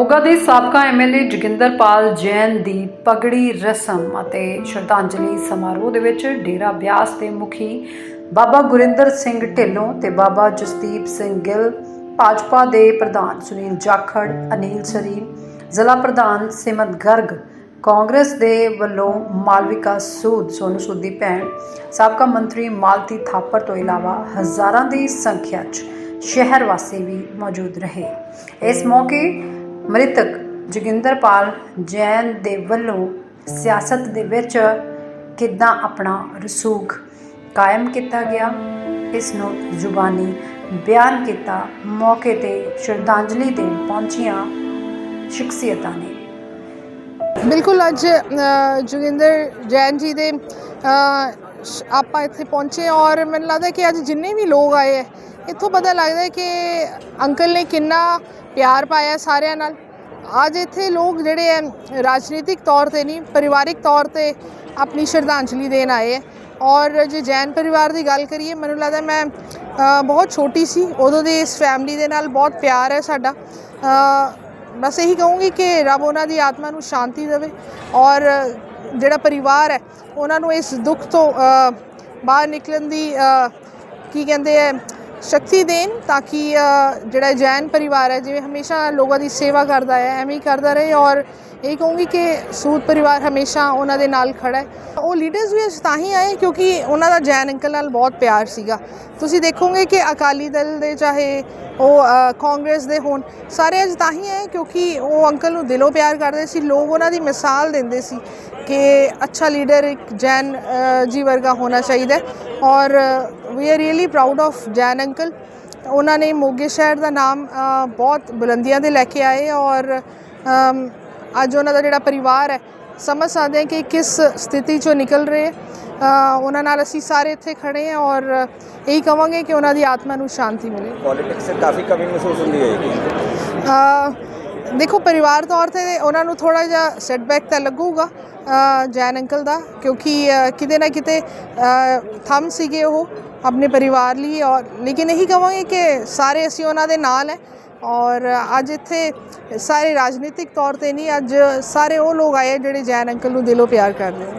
ਮੋਗਾ ਦੇ ਸਾਬਕਾ ਐਮਐਲਏ ਜੋਗਿੰਦਰਪਾਲ ਜੈਨ ਦੀ ਪਗੜੀ ਰਸਮ ਅਤੇ ਸ਼ਰਧਾਂਜਲੀ ਸਮਾਰੋਹ ਦੇ ਵਿੱਚ ਡੇਰਾ ਬਿਆਸ ਦੇ ਮੁਖੀ ਬਾਬਾ ਗੁਰਿੰਦਰ ਸਿੰਘ ਢਿੱਲੋਂ ਤੇ ਬਾਬਾ ਜਸਦੀਪ ਸਿੰਘ ਗਿੱਲ, ਭਾਜਪਾ ਦੇ ਪ੍ਰਧਾਨ ਸੁਨੀਲ ਜਾਖੜ, ਅਨੀਲ ਸਰੀਨ ਜ਼ਿਲ੍ਹਾ ਪ੍ਰਧਾਨ ਸਿਮਤ ਗਰਗ, ਕਾਂਗਰਸ ਦੇ ਵੱਲੋਂ ਮਾਲਵਿਕਾ ਸੂਦ, ਸੋਨੂ ਸੂਦ ਦੀ ਭੈਣ, ਸਾਬਕਾ ਮੰਤਰੀ ਮਾਲਤੀ ਥਾਪਰ ਤੋਂ ਇਲਾਵਾ ਹਜ਼ਾਰਾਂ ਦੀ ਸੰਖਿਆ 'ਚ ਸ਼ਹਿਰ ਵਾਸੀ ਵੀ ਮੌਜੂਦ ਰਹੇ। ਇਸ ਮੌਕੇ ਮ੍ਰਿਤਕ ਜੋਗਿੰਦਰਪਾਲ ਜੈਨ ਦੇ ਵੱਲੋਂ ਸਿਆਸਤ ਦੇ ਵਿੱਚ ਕਿੱਦਾਂ ਆਪਣਾ ਰਸੂਖ ਕਾਇਮ ਕੀਤਾ ਗਿਆ, ਇਸ ਨੂੰ ਜ਼ੁਬਾਨੀ ਬਿਆਨ ਕੀਤਾ, ਮੌਕੇ ਤੇ ਸ਼ਰਧਾਂਜਲੀ ਦੇਣ ਪਹੁੰਚੀਆਂ ਸ਼ਖਸੀਅਤਾਂ ਨੇ। ਬਿਲਕੁਲ, ਅੱਜ ਜੋਗਿੰਦਰ ਜੈਨ ਜੀ ਦੇ ਆਪਾਂ ਇੱਥੇ ਪਹੁੰਚੇ ਔਰ ਮੈਨੂੰ ਲੱਗਦਾ ਕਿ ਅੱਜ ਜਿੰਨੇ ਵੀ ਲੋਕ ਆਏ ਹੈ ਇੱਥੋਂ ਪਤਾ ਲੱਗਦਾ ਕਿ ਅੰਕਲ ਨੇ ਕਿੰਨਾ ਪਿਆਰ ਪਾਇਆ ਸਾਰਿਆਂ ਨਾਲ। ਅੱਜ ਇੱਥੇ ਲੋਕ ਜਿਹੜੇ ਹੈ ਰਾਜਨੀਤਿਕ ਤੌਰ ਤੇ ਨਹੀਂ, ਪਰਿਵਾਰਿਕ ਤੌਰ ਤੇ ਆਪਣੀ ਸ਼ਰਧਾਂਜਲੀ ਦੇਣ ਆਏ ਹੈ ਔਰ ਜੇ ਜੈਨ ਪਰਿਵਾਰ ਦੀ ਗੱਲ ਕਰੀਏ, ਮੈਨੂੰ ਲੱਗਦਾ ਮੈਂ ਬਹੁਤ ਛੋਟੀ ਸੀ, ਉਦੋਂ ਦੀ ਇਸ ਫੈਮਿਲੀ ਦੇ ਨਾਲ ਬਹੁਤ ਪਿਆਰ ਹੈ ਸਾਡਾ। ਬਸ ਇਹੀ ਕਹੂੰਗੀ ਕਿ ਰੱਬ ਉਹਨਾਂ ਦੀ ਆਤਮਾ ਨੂੰ ਸ਼ਾਂਤੀ ਦੇਵੇ ਔਰ ਜਿਹੜਾ ਪਰਿਵਾਰ ਹੈ, ਉਹਨਾਂ ਨੂੰ ਇਸ ਦੁੱਖ ਤੋਂ ਬਾਹਰ ਨਿਕਲਣ ਦੀ ਕੀ ਕਹਿੰਦੇ ਹੈ ਸ਼ਕਤੀ ਦੇਣ ਤਾਂ ਕਿ ਜਿਹੜਾ ਜੈਨ ਪਰਿਵਾਰ ਹੈ, ਜਿਵੇਂ ਹਮੇਸ਼ਾ ਲੋਕਾਂ ਦੀ ਸੇਵਾ ਕਰਦਾ ਹੈ, ਐਵੇਂ ਹੀ ਕਰਦਾ ਰਹੇ ਔਰ ਇਹ ਕਹੂੰਗੀ ਕਿ ਸੂਦ ਪਰਿਵਾਰ ਹਮੇਸ਼ਾ ਉਹਨਾਂ ਦੇ ਨਾਲ ਖੜਾ ਹੈ। ਉਹ ਲੀਡਰਸ ਵੀ ਅੱਜ ਤਾਂ ਹੀ ਆਏ ਕਿਉਂਕਿ ਉਹਨਾਂ ਦਾ ਜੈਨ ਅੰਕਲ ਨਾਲ ਬਹੁਤ ਪਿਆਰ ਸੀਗਾ। ਤੁਸੀਂ ਦੇਖੋਗੇ ਕਿ ਅਕਾਲੀ ਦਲ ਦੇ ਚਾਹੇ ਉਹ ਕਾਂਗਰਸ ਦੇ ਹੋਣ, ਸਾਰੇ ਅੱਜ ਤਾਂ ਹੀ ਆਏ ਕਿਉਂਕਿ ਉਹ ਅੰਕਲ ਨੂੰ ਦਿਲੋਂ ਪਿਆਰ ਕਰਦੇ ਸੀ, ਲੋਕ ਉਹਨਾਂ ਦੀ ਮਿਸਾਲ ਦਿੰਦੇ ਸੀ ਕਿ ਅੱਛਾ ਲੀਡਰ ਇੱਕ ਜੈਨ ਜੀ ਵਰਗਾ ਹੋਣਾ ਚਾਹੀਦਾ ਔਰ we are really proud of Jain uncle. ਉਹਨਾਂ ਨੇ ਮੋਗੇ ਸ਼ਹਿਰ ਦਾ ਨਾਮ ਬਹੁਤ ਬੁਲੰਦੀਆਂ ਤੇ ਲੈ ਕੇ ਆਏ ਔਰ ਅੱਜ ਉਹਨਾਂ ਦਾ ਜਿਹੜਾ ਪਰਿਵਾਰ ਹੈ ਸਮਝ ਸਕਦੇ ਹਾਂ ਕਿ ਕਿਸ ਸਥਿਤੀ ਚੋਂ ਨਿਕਲ ਰਹੇ ਉਹਨਾਂ ਨਾਲ ਅਸੀਂ ਸਾਰੇ ਇੱਥੇ ਖੜੇ ਹਾਂ ਔਰ ਇਹੀ ਕਹਾਂਗੇ ਕਿ ਉਹਨਾਂ ਦੀ ਆਤਮਾ ਨੂੰ ਸ਼ਾਂਤੀ ਮਿਲੇ। ਪੋਲਿਟਿਕਸ ਵਿੱਚ ਕਾਫੀ ਕਮੀ ਮਹਿਸੂਸ ਹੁੰਦੀ ਹੈ ਦੇਖੋ ਪਰਿਵਾਰ ਤੌਰ ਤੇ ਉਹਨਾਂ ਨੂੰ ਥੋੜਾ ਜਿਹਾ ਸੈਟਬੈਕ ਤਾਂ ਲੱਗੂਗਾ ਜੈਨ ਅੰਕਲ ਦਾ ਕਿਉਂਕਿ ਕਿਤੇ ਨਾ ਕਿਤੇ ਥੰਮ ਸੀਗੇ ਉਹ ਆਪਣੇ ਪਰਿਵਾਰ ਲਈ ਔਰ ਲੇਕਿਨ ਇਹੀ ਕਹਾਂਗੇ ਕਿ ਸਾਰੇ ਅਸੀਂ ਉਹਨਾਂ ਦੇ ਨਾਲ ਹੈ। ਔਰ ਅੱਜ ਇੱਥੇ ਸਾਰੇ ਰਾਜਨੀਤਿਕ ਤੌਰ ਤੇ ਨਹੀਂ, ਅੱਜ ਸਾਰੇ ਉਹ ਲੋਕ ਆਏ ਜਿਹੜੇ ਜੈਨ ਅੰਕਲ ਨੂੰ ਦਿਲੋਂ ਪਿਆਰ ਕਰਦੇ ਆ।